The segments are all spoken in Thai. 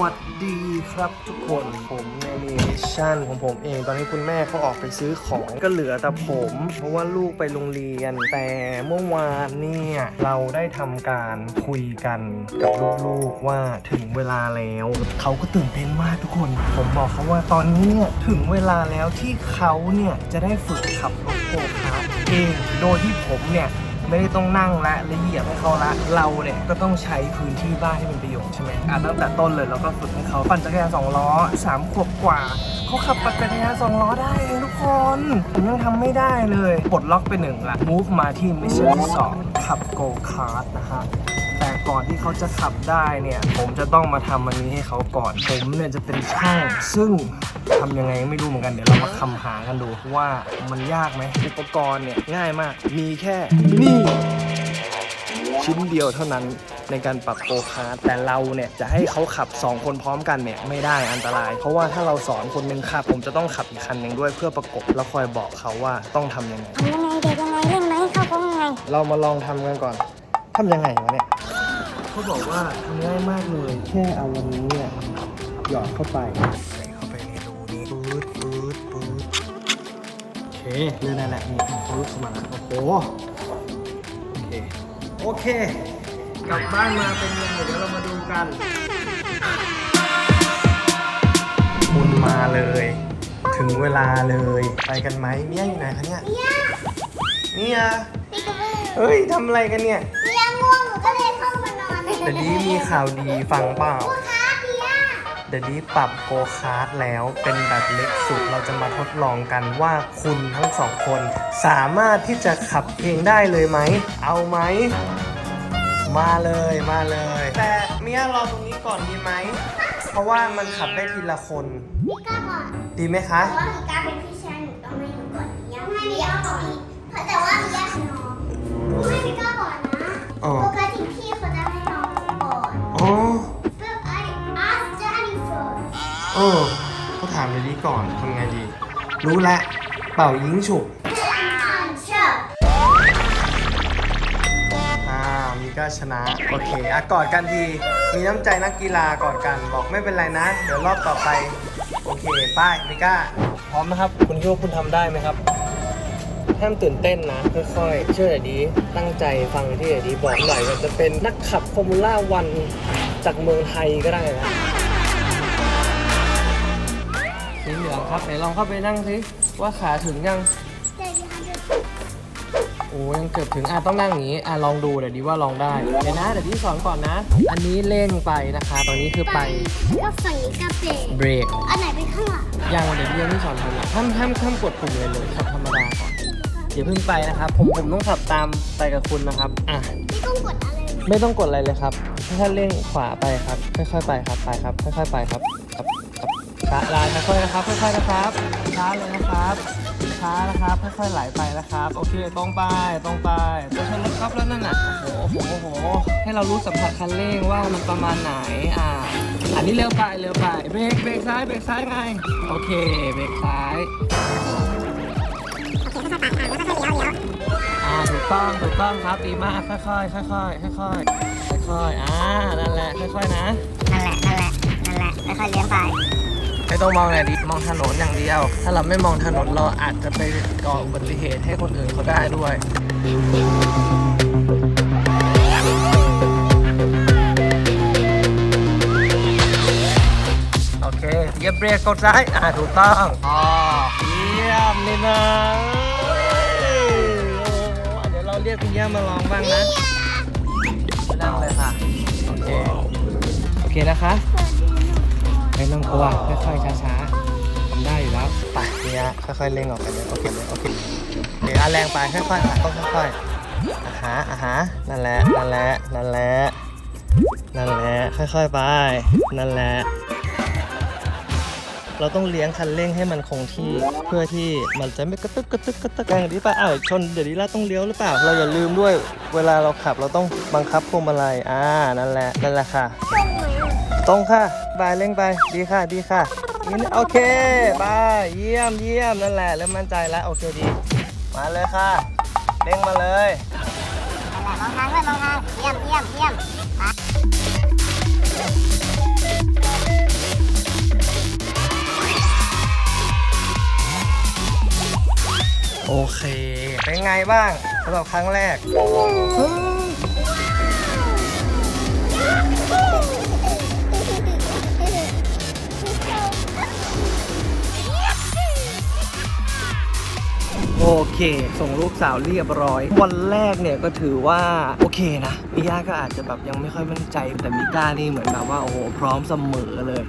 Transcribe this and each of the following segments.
วัสดีครับทุกคนผมในมิชั่นของผมเองตอนนี้คุณแม่เขาออกไปซื้อของก็เหลือแต่ผม เพราะว่าลูกไปโรงเรียน แต่เมื่อวานเนี่ยเราได้ทำการคุยกันกับลูกๆว่าถึงเวลาแล้วเขาก็ตื่นเต้นมากทุกคน ผมบอกเขาว่าตอนนี้เนี่ยถึงเวลาแล้วที่เขาเนี่ยจะได้ฝึกขับรถโกคาร์ทเองโดยที่ผมเนี่ยไม่ได้ต้องนั่งและและเหยียบให้เขาละเราเนี่ยก็ต้องใช้พื้นที่บ้านให้เป็นประโยชน์ ใช่ไหมอะตั้งแต่ต้นเลยเราก็ฝึกให้เขาปั่นจักรยานสองล้อสามขวบกว่าเขาขับปั่นจักรยานสองล้อได้เองทุกคนผมยังทำไม่ได้เลยปลดล็อกไปหนึ่งละ move มาที่มิชชั่นที่สองขับโกคาร์ดนะฮะแต่ก่อนที่เขาจะขับได้เนี่ย ผมจะต้องมาทำอันนี้ให้เขาก่อน ผมเนี่ยจะเป็นช่างซึ่งทำยังไงไม่รู้เหมือนกันเดี๋ยวเรามาคำหากันดูว่ามันยากไหมอุปกรณ์เนี่ยง่ายมาก มีแค่นี่ ชิ้นเดียวเท่านั้นในการปรับโกคาร์ทแต่เราเนี่ยจะให้เขาขับ 2 คนพร้อมกันเนี่ยไม่ได้อันตราย เพราะว่าถ้าเราสอนคนหนึงขับ ผมจะต้องขับอีกคันหนึ่งด้วยเพื่อประกบแล้วคอยบอกเขาว่าต้องทำยังไงทำยังไงเด็กยังไงเล่นไหมเข้าโค้งยังไง เรามาลองทำกันก่อนทำยังไงวะเนี่ยเขาบอกว่าทำง่ายมากเลย แค่เอาวันนี้เนี่ยหยอดเข้าไปใส่เข้าไปในรูนี้ปื๊ดปื๊ดปื๊ดโอเคเรื่องนั่นแหละนี่เขาลุกเข้ามาแล้วโอ้โหโอเค โอเค กลับบ้านมาเป็นยังไงเดี๋ยวเรามาดูกัน คุณมาเลย ถึงเวลาเลย ไปกันไหมเมียอยู่ไหนคะเนี่ยเนี่ยพี่กระบือเฮ้ยทำอะไรกันเนี่ย เมียง่วงหนูก็เลยเข้ามานอนแต่ดีมีข่าวดีฟังเปล่าพ่อค้าเพีย เดี๋ยวนี้ปรับโกคาร์ดแล้วเป็นแบบเล็กสุดเราจะมาทดลองกันว่าคุณทั้งสองคน สามารถที่จะขับเองได้เลยไหม เอาไหม มาเลยมาเลย แต่เมียรอตรงนี้ก่อนดีไหม เพราะว่ามันขับได้ทีละคน พี่ก้าก่อนดีไหมคะ เพราะว่าพี่ก้าเป็นพี่ชายหนูต้องให้หนูก่อนเมียไม่มีก้าก่อนเพราะแต่ว่าเมียน้อง รู้แล้วเป่ายิงฉุบ and show อ่ามีก็ชนะ โอเคอะกอดกันที มีน้ำใจนักกีฬากอดกัน บอกไม่เป็นไรนะ เดี๋ยวรอบต่อไป โอเคป้ายมิก้า พร้อมนะครับ คุณคิดว่าคุณทำได้ไหมครับห้ามตื่นเต้นนะ ค่อยๆ เชื่อไอ้ดี ตั้งใจฟังที่ไอ้ดีบอกหน่อยว่าจะเป็นนักขับฟอร์มูล่าวันจากเมืองไทยก็ได้นะ สีเหลืองครับไหนลองเข้าไปนั่งสิว่าขาถึงยัง Daddy hundred โอ้ยังเกือบถึงอะต้องนั่งอย่างนี้อะลองดูเดี๋ยวดีว่าลองได้เดี๋ยวนะเดี๋ยวพี่สอนก่อนนะ อันนี้เร่งไปนะคะตรงนี้คือไปก็ฝั่งนี้ก็เบรกเบรกอันไหนเป็นข้างหลังยังเดี๋ยวพี่ยังไม่สอนทำนะห้ามห้ามห้ามกดปุ่มเลยเลยขับธรรมดาก่อนอย่าเพิ่งไปนะครับ ผมผมต้องขับตามไปกับคุณนะครับอะไม่ต้องกดอะไรเลยไม่ต้องกดอะไรเลยครับแค่เร่งขวาไปครับค่อยๆไปครับไปครับค่อยๆไปครับครับ ครับช้าลายค่อยๆนะครับค่อยๆนะครับช้าเลยนะครับช้านะครับค่อยๆไหลไปนะครับ โอเคตรงไปตรงไปจะชนรถครับแล้วนั่นน่ะโอ้โหโอ้โหโอ้โหให้เรารู้สัมผัสคันเร่งว่ามันประมาณไหนอ่าอันนี้เร็วไปเร็วไปเบรกเบรกซ้ายเบรกซ้ายไงโอเคเบรกซ้ายอ่าถูกต้องถูกต้องครับดีมากค่อยๆค่อยๆค่อยๆค่อยๆอ่านั่นแหละค่อยๆนะ นั่นแหละนั่นแหละนั่นแหละ ต้องมองไหนดิมองถนนอย่างเดียว ถ้าเราไม่มองถนนเราอาจจะไปก่ออุบัติเหตุให้คนอื่นเขาได้ด้วยโอเคเหยียบเบรกกดซ้ายอ่าถูกต้องอ๋อเยี่ยมเลยนะเอ้ยโอ้โหเดี๋ยวเราเรียกคุณย่ามาลองบ้างนะนั่งเลยค่ะ โอเค โอเคนะคะัวค่อยๆช้าๆทำได้อยู่แล้วไปเนี่ยค่อยๆเร่งออกไปเลยโอเคเลยโอเคเดี๋ยวเอาแรงไปค่อยๆค่ะต้องค่อยๆอ่าฮะอ่าฮะนั่นแหละนั่นแหละนั่นแหละนั่นแหละค่อยๆไปนั่นแหละเราต้องเลี้ยงคันเร่งให้มันคงที่เพื่อที่มันจะไม่กระตึกกระตึกกระตึกแรงดีป่ะอ้าวชนเดี๋ยวนี้เราต้องเลี้ยวหรือเปล่า เราอย่าลืมด้วย เวลาเราขับเราต้องบังคับพวงมาลัยอ่านั่นแหละนั่นแหละค่ะ ตรงค่ะ บายเล่งไป ดีค่ะ ดีค่ะนี่โอเค บาย เยี่ยมเยี่ยมนั่นแหละ เริ่มมั่นใจแล้ว โอเคดี มาเลยค่ะ เล่งมาเลยลองทางด้วยมองทางเยี่ยมเยี่ยมเยี่ยมโอเค เป็นไงบ้างสำหรับครั้งแรก โอเค ส่งลูกสาวเรียบร้อย วันแรกเนี่ยก็ถือว่าโอเคนะมิยาก็อาจจะแบบยังไม่ค่อยมั่นใจ แต่มิก้านี่เหมือนแบบว่าโอ้โหพร้อมเสมอเลย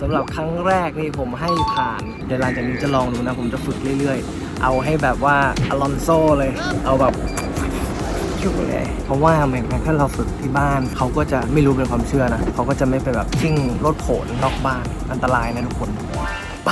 สำหรับครั้งแรกนี่ผมให้ผ่าน เดี๋ยวหลังจากนี้จะลองดูนะ ผมจะฝึกเรื่อยๆ เอาให้แบบว่าอลอนโซเลย เอาแบบชุบเลยเพราะว่าเหมือนถ้าเราฝึกที่บ้านเขาก็จะไม่รู้เป็นความเชื่อนะเขาก็จะไม่ไปแบบชิ่งรถโผนนอกบ้านอันตรายนะทุกคนไป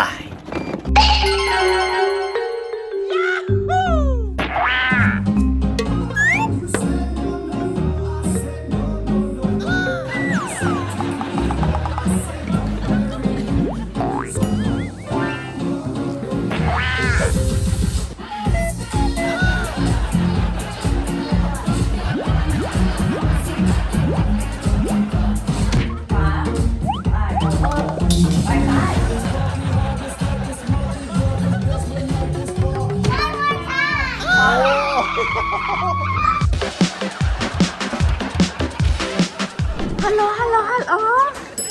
ฮัลโหลฮัลโหลฮัลโหล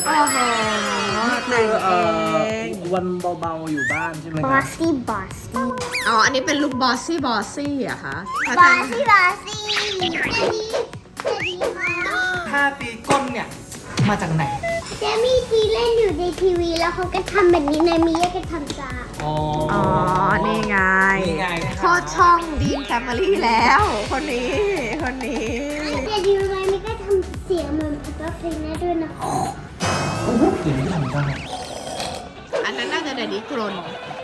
โอ้โหคือเอ่อวันเบาๆอยู่บ้านใช่ไหมบคอรับสซี่บอสซี่อ๋อ อันนี้เป็นลุคบอสซี่บอสซี่เหรอะคะบอสซี่บอสซี่จะดีมากท่าตีก้นเนี่ย มาจากไหน เจมี่ทีเล่นอยู่ในทีวีแล้วเขาก็ทำแบบนี้นะมียาก็ทำตาม อ๋ออ๋อ นี่ไงนี่ไงโคตรช่องดีมแฟมิลี่แล้ว คนนี้ คนนี้ แต่ดีไหมมีก็ทำเสียงเหมือนพัตเตอ ร์เพลงได้ด้วยนะโอ้โหเดี๋ยวนี้ทำได้อันนั้นน่าจะเดดี้กรน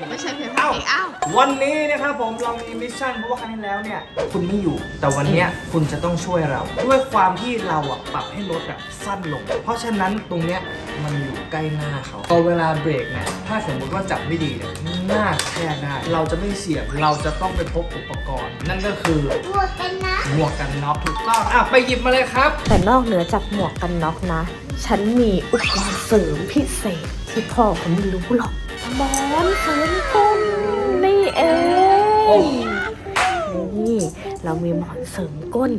ไม่ใช่เพลงเอ้าเอ้าววันนี้นะครับผมเรามีมิชชั่นเพราะว่าครั้งที่แล้วเนี่ยคุณไม่อยู่ แต่วันเนี้ยคุณจะต้องช่วยเรา ด้วยความที่เราอะปรับให้รถอะสั้นลง เพราะฉะนั้นตรงเนี้ยมันอยู่ใกล้หน้าเขาพอเวลาเบรกเนี่ยถ้าสมมุติว่าจับไม่ดีเนี่ย หน้าแค่ได้เราจะไม่เสียบเราจะต้องไปพบอุปกรณ์ นั่นก็คือ บวกกันนะ หมวกกันน็อกถูกต้องอะไปหยิบมาเลยครับ แต่นอกเหนือจากหมวกกันน็อกนะ ฉันมีอุปกรณ์เสริมพิเศษ ที่พ่อผมไม่รู้หรอกหมอนเสริมก้นนี่เองนี่เรามีหมอนเสริมก้น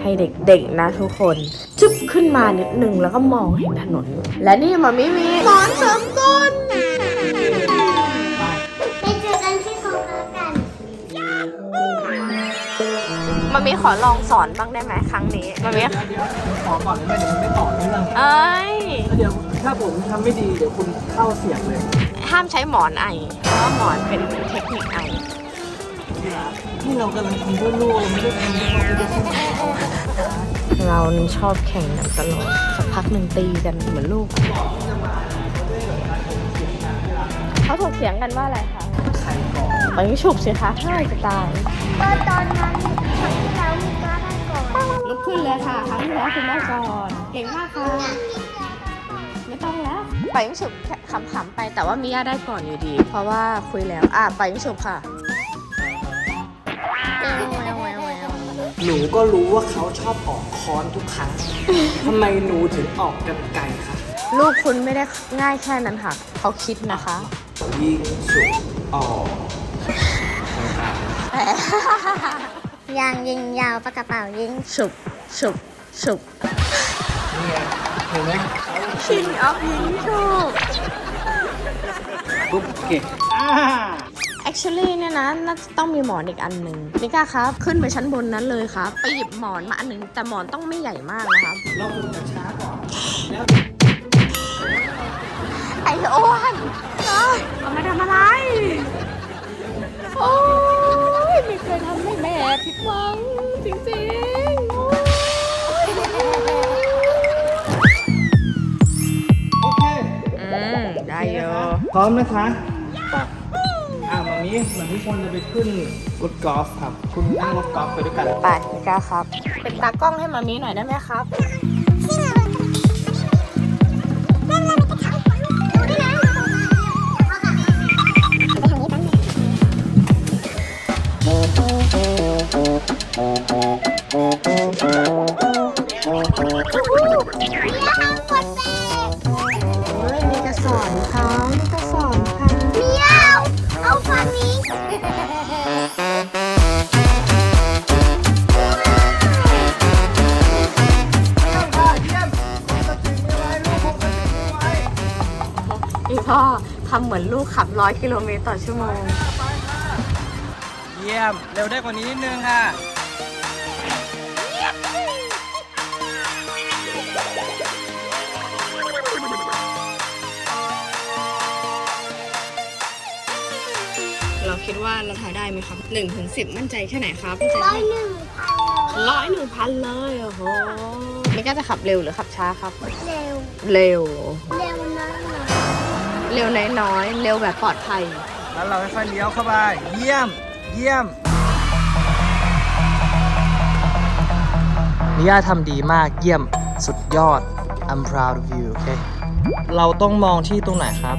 ให้เด็กๆนะทุกคน จุ๊บขึ้นมานิดนึงแล้วก็มองเห็นถนน และนี่มามิมี หมอนเสริมก้น มามีขอลองสอนบ้างได้ไหมครั้งนี้มามีเดี๋ยวเดี๋ยวผมขอก่อนเลยไหมเดี๋ยวมันไม่ต่อเนื่องเอ้ย แล้วเดี๋ยวถ้าผมทำไม่ดีเดี๋ยวคุณเข้าเสียงเลยห้ามใช้หมอนไอ เพราะว่าหมอนเป็นเทคนิคไอที่เรากำลังทำเพื่อลูกเราไม่ได้ทำเพื่อเขาไม่ได้ทำ เรานี่ชอบแข่งกันตลอดสักพักหนึ่งตีกันเหมือนลูกเขาถกเถียงกันว่าอะไรคะใครก่อนไปฉุบสิคะใช่จะตายตอนตอนนั้น ลุกขึ้นเลยค่ะครั้งที่แล้วคุณแม่ก่อน เก่งมากค่ะ ไม่ต้องแล้ว ไปยิงฉุบแค่ขำๆไปแต่ว่ามิยาได้ก่อนอยู่ดี เพราะว่าคุยแล้ว อะไปยิงฉุบค่ะแววแววแววแววหนูก็รู้ว่าเขาชอบออกค้อนทุกครั้ง ทำไมหนูถึงออกกันไกลคะลูกคุณไม่ได้ง่ายแค่นั้นค่ะ เขาคิดนะคะ ยิงสุดออก ยางยิงยาวปากกระเป๋ายิงฉุบฉุบฉุบนี่ไงเห็นไหมคิงออฟยิงฉุบปุ๊บเก็บอ่า actually เนี่ยนะน่าจะต้องมีหมอนอีกอันหนึ่งนิก้าครับ ขึ้นไปชั้นบนนั้นเลยครับ ไปหยิบหมอนมาอันหนึ่งแต่หมอนต้องไม่ใหญ่มากนะครับเราควรจะช้าก่อนแล้วไอ้อ้วนเอ้ยเอามาทำอะไร โอ้ยไม่ เคยทำให้แม่ผิดหวังจริงๆโอ้ยโอเคอืมได้เยอะพร้อมนะคะอ่ามามีมามีควรจะไปขึ้นรถกอล์ฟครับ คุณนั่งรถกอล์ฟไปด้วยกัน ไปนิก้าครับ เป็นตากล้องให้มามีหน่อยได้ไหมครับเพี่พ่อทำเหมือนลูกขับร้อยกิโลเมตรต่อชั่วโมง เยี่ยม เร็วได้กว่านี้นิดนึงค่ะ เราคิดว่าเราถ่ายได้ไหมครับ1นถึงสิมั่นใจแค่ไหนครับมั่นใจร้อยหนึ่งพันร้อยหนึ่งพันเลยโอ้โหมิก้าจะขับเร็วหรือขับช้าครับ เร็ว เร็ว เร็วน้อยหน่อยเร็วน้อยๆเร็วแบบปลอดภัย แล้วเราค่อยๆเลี้ยวเข้าไป เยี่ยม เยี่ยมนิย่าทำดีมากเยี่ยมสุดยอด I'm proud of you โอเค เราต้องมองที่ตรงไหนครับ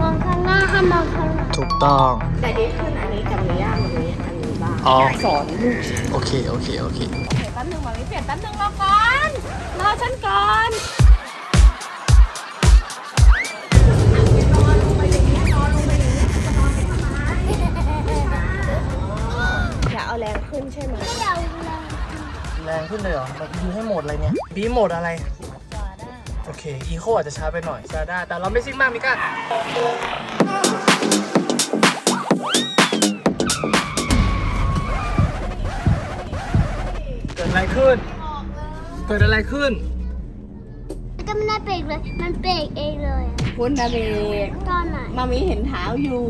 มองข้างหน้าห้ามมองข้างหลังถูกต้อง แต่ดีขึ้นอันนี้กับมิย่ามันนี้อันนี้บ้างอ๋อ สอนลูกโอเค โอเค โอเคเปลี่ยนแป๊บนึงมามิเปลี่ยนแป๊บนึงรอก่อน รอฉันก่อน เลยเหรอเราบีให้โหมดอะไรเนี่ยบีโหมดอะไร โอเค อีโคอาจจะช้าไปหน่อยซาด้าแต่เราไม่ซิ่งมากมิก้าเกิดอะไรขึ้น เกิดอะไรขึ้น ก็ไม่ได้เบรกเลย มันเบรกเองเลยอะคุณนะเบรกตอนไหนมามีเห็นเท้าอยู่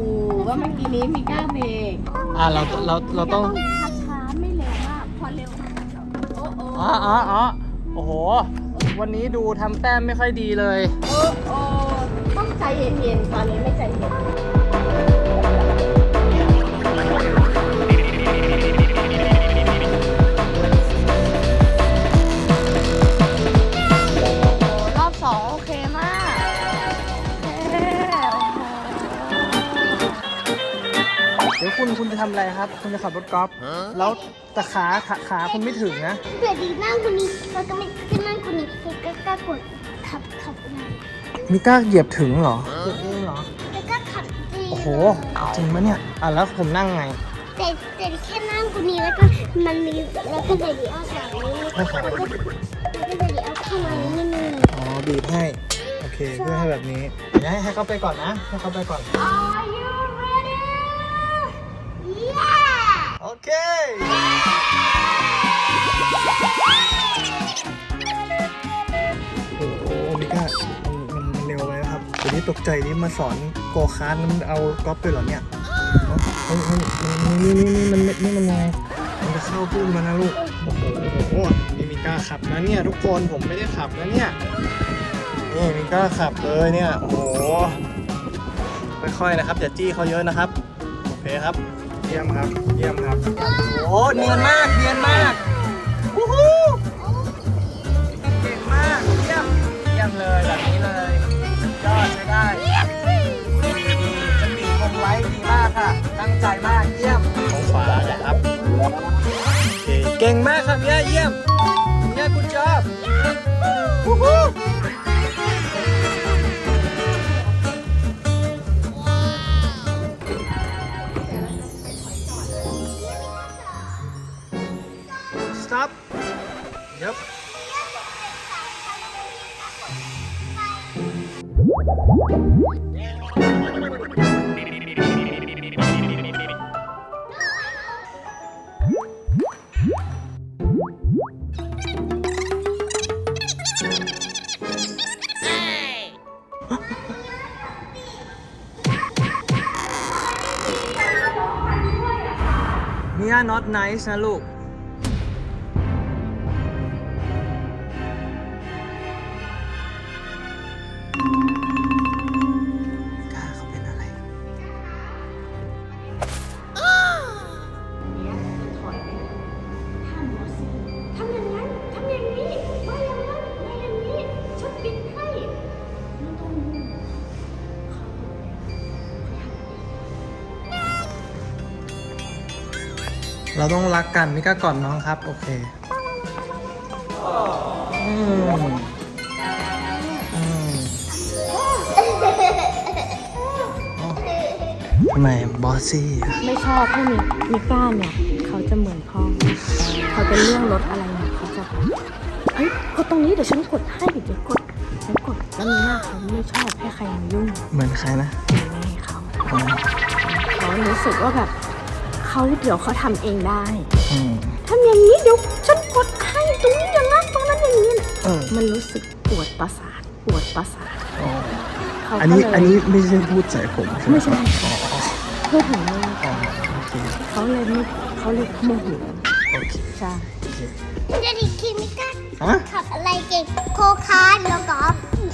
ว่าเมื่อกี้นี้มีกล้าเบรกอ่าเราเราเราต้องช้า อ๋ออ๋ออ๋อโอ้โห วันนี้ดูทำแต้มไม่ค่อยดีเลย โอ้โอ้ต้องใจเย็นๆตอนนี้ไม่ใจเย็น ดี๋ยวคุณคุณจะทำอะไรครับ คุณจะขับรถกอล์ฟแล้วแต่ขาขาขาคุณไม่ถึงนะเผื่อดีนั่งคนนี้แล้วก็ไม่ขึ้นนั่งคนนี้แล้วก็ก็กดขับขับมามิก้าเหยียบถึงเหรอเหยียบเองเหรอ แล้วก็ขับดีโอ้โห จริงปะเนี่ย อะแล้วผมนั่งไง แต่แต่แค่นั่งคนนี้แล้วก็มันมีแล้วก็เลยดีเอาสามนี้ให้ขาแล้วก็แล้วก็เลยดีเอาเข้ามานิดนึงอ๋อบีบให้ โอเค เพื่อให้แบบนี้เดี๋ยวให้ให้เขาไปก่อนนะ ให้เขาไปก่อน Are you โอเค โอ้โหมิก้ามันมันมันเร็วไปนะครับเดี๋ยวนี้ตกใจนี่มาสอนโกคาร์ทมันเอากอล์ฟด้วยเหรอเนี่ยเฮ้ยเฮ้ยนี่นี่นี่มันนี่มันไงมันจะเข้าพุ่งมานะลูก โอ้โหนี่มิก้าขับนะเนี่ยทุกคนผมไม่ได้ขับนะเนี่ย นี่มิก้าขับเลยเนี่ย โอ้โห ค่อยๆนะครับอย่าจี้เขาเยอะนะครับ โอเคครับ ยี่ยมครับ เยี่ยมครับ โอ้เนียนมาก เนียนมากวู้ฮู้เก่งมาก เยี่ยม เยี่ยมเลยแบบนี้เลยสุดยอดใช้ได้ดีจะมีคงไว้ดีมากค่ะ ตั้งใจมาก เยี่ยมของขวานะครับโอเคเก่งมากครับเยี่ยเยี่ยมเยี่ยมคุณจอบวู้ฮู้ เนี่ย not nice นะลูก เราต้องรักกันมิก้าก่อนน้องครับ โอเคอืมอืมทำไมบอสซี่อะ ไม่ชอบให้มีมีก้านเนี่ย เขาจะเหมือนพ่อเขาเป็นเรื่องรถอะไรเนี่ยเขาจะแบบเฮ้ยกดตรงนี้เดี๋ยวฉันกดให้เดี๋ยวกดเดี๋ยวกดแล้วมีหน้าเขาไม่ชอบให้ใครมายุ่งเหมือนใครนะเป็นแม่เขาเขารู้สึกว่าแบบ เขาเดี๋ยวเขาทำเองได้อืมทำอย่างนี้เดี๋ยวฉันกดให้ตรงนี้อย่างนั้นตรงนั้นอย่างนี้นะเออมันรู้สึกปวดประสาทปวดประสาทอ๋อเขาอันก็นี้เลยอันนี้ไม่ใช่พูดใส่ผมใช่ไหมไม่ใช่อ๋ออ๋อพูดถึงแม่อ๋อโอเคเขาเลยไม่เขาเลยโมโหโอเคใช่โอเคจะดิคิมิก้าฮะ ขับอะไรเก่งโคคาร์แล้วก็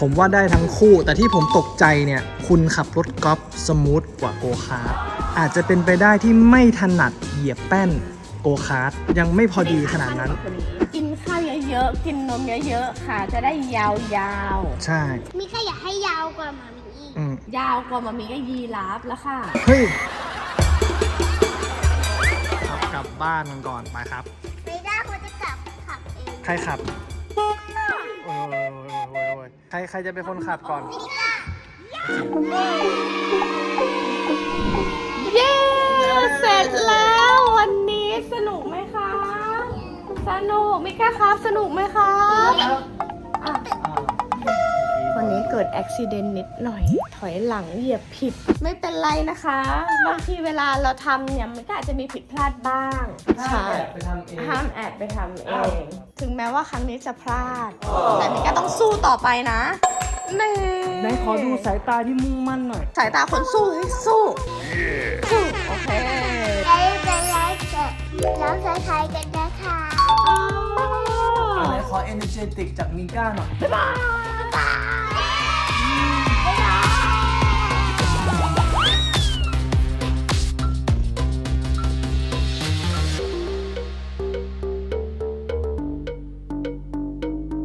ผมว่าได้ทั้งคู่ แต่ที่ผมตกใจเนี่ย คุณขับรถกอล์ฟสมูทกว่าโกคาร์ท อาจจะเป็นไปได้ที่ไม่ถนัดเหยียบแป้นโกคาร์ทยังไม่พอดีขนาดนั้น กินข้าวเยอะๆ กินนมเยอะๆ ค่ะ จะได้ยาวใช่ มีใครอยากให้ยาวกว่าหมามีอีกอืมๆ ยาวกว่ามามีก็ยีราฟแล้วค่ะ เฮ้ยขับกลับบ้านกันก่อนไปครับ ไม่ได้เขาจะกลับขับเองใครขับโอ้ยโอ้ยโอ้ยโอ้ยโอ้ยใครใครจะเป็นคนขับก่อนเย้ เสร็จแล้ววันนี้สนุกไหมคะสนุกมิก้าครับสนุกไหมครับอะวันนี้เกิดอุบิเหตุนิดหน่อย ถอยหลังเหยียบผิด ไม่เป็นไรนะคะ บางทีเวลาเราทำเนี่ยมันก็อาจจะมีผิดพลาดบ้างใช่ไปทำเองห้ามแอบไปทำเอง ถึงแม้ว่าครั้งนี้จะพลาด แต่มิก้าต้องสู้ต่อไปนะนี่ไหนขอดูสายตาที่มุ่งมั่นหน่อย สายตาคนสู้ให้สู้สู้ แล้วจะใช้กันนะคะไหนขอ energetic จากมิก้าหน่อย บ๊ายบาย